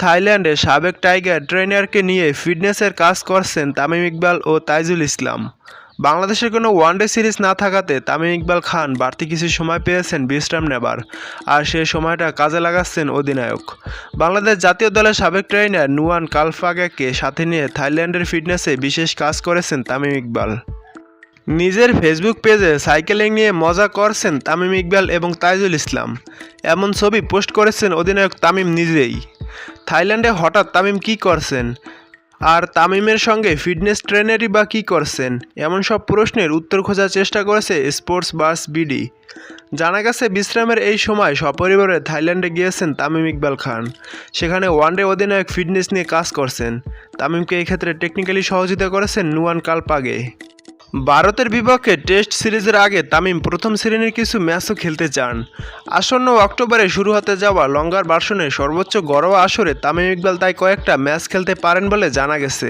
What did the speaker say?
থাইল্যান্ডে সাবেক টাইগার ট্রেনারকে নিয়ে ফিটনেসের কাজ করছেন তামিম ইকবাল ও তাইজুল ইসলাম। বাংলাদেশের কোনো ওয়ানডে সিরিজ না থাকাতে তামিম ইকবাল খান বাড়তি কিছু সময় পেয়েছেন বিশ্রাম নেবার, আর সেই সময়টা কাজে লাগাচ্ছেন অধিনায়ক। বাংলাদেশ জাতীয় দলের সাবেক ট্রেনার নুয়ান কালফাগাকে সাথে নিয়ে থাইল্যান্ডের ফিটনেসে বিশেষ কাজ করেছেন তামিম ইকবাল। নিজের ফেসবুক পেজে সাইকেলিং নিয়ে মজা করছেন তামিম ইকবাল এবং তাইজুল ইসলাম। এমন ছবি পোস্ট করেছেন অধিনায়ক তামিম নিজেই। থাইল্যান্ডে হঠাৎ তামিম কি করছেন? আর তামিমের সঙ্গে ফিটনেস ট্রেনারই বা কী করছেন? এমন সব প্রশ্নের উত্তর খোঁজার চেষ্টা করেছে স্পোর্টস বাস বিডি। জানা গেছে, বিশ্রামের এই সময় সপরিবারে থাইল্যান্ডে গিয়েছেন তামিম ইকবাল খান। সেখানে ওয়ানডে অধিনায়ক ফিটনেস নিয়ে কাজ করছেন। তামিমকে এই ক্ষেত্রে টেকনিক্যালি সহযোগিতা করেছেন নুয়ান কালপাগে। ভারতের বিপক্ষে টেস্ট সিরিজের আগে তামিম প্রথম শ্রেণির কিছু ম্যাচও খেলতে চান। আসন্ন অক্টোবরে শুরু হতে যাওয়া লঙ্গার ভার্সনের সর্বোচ্চ গরবা আসরে তামিম ইকবাল তাই কয়েকটা ম্যাচ খেলতে পারেন বলে জানা গেছে।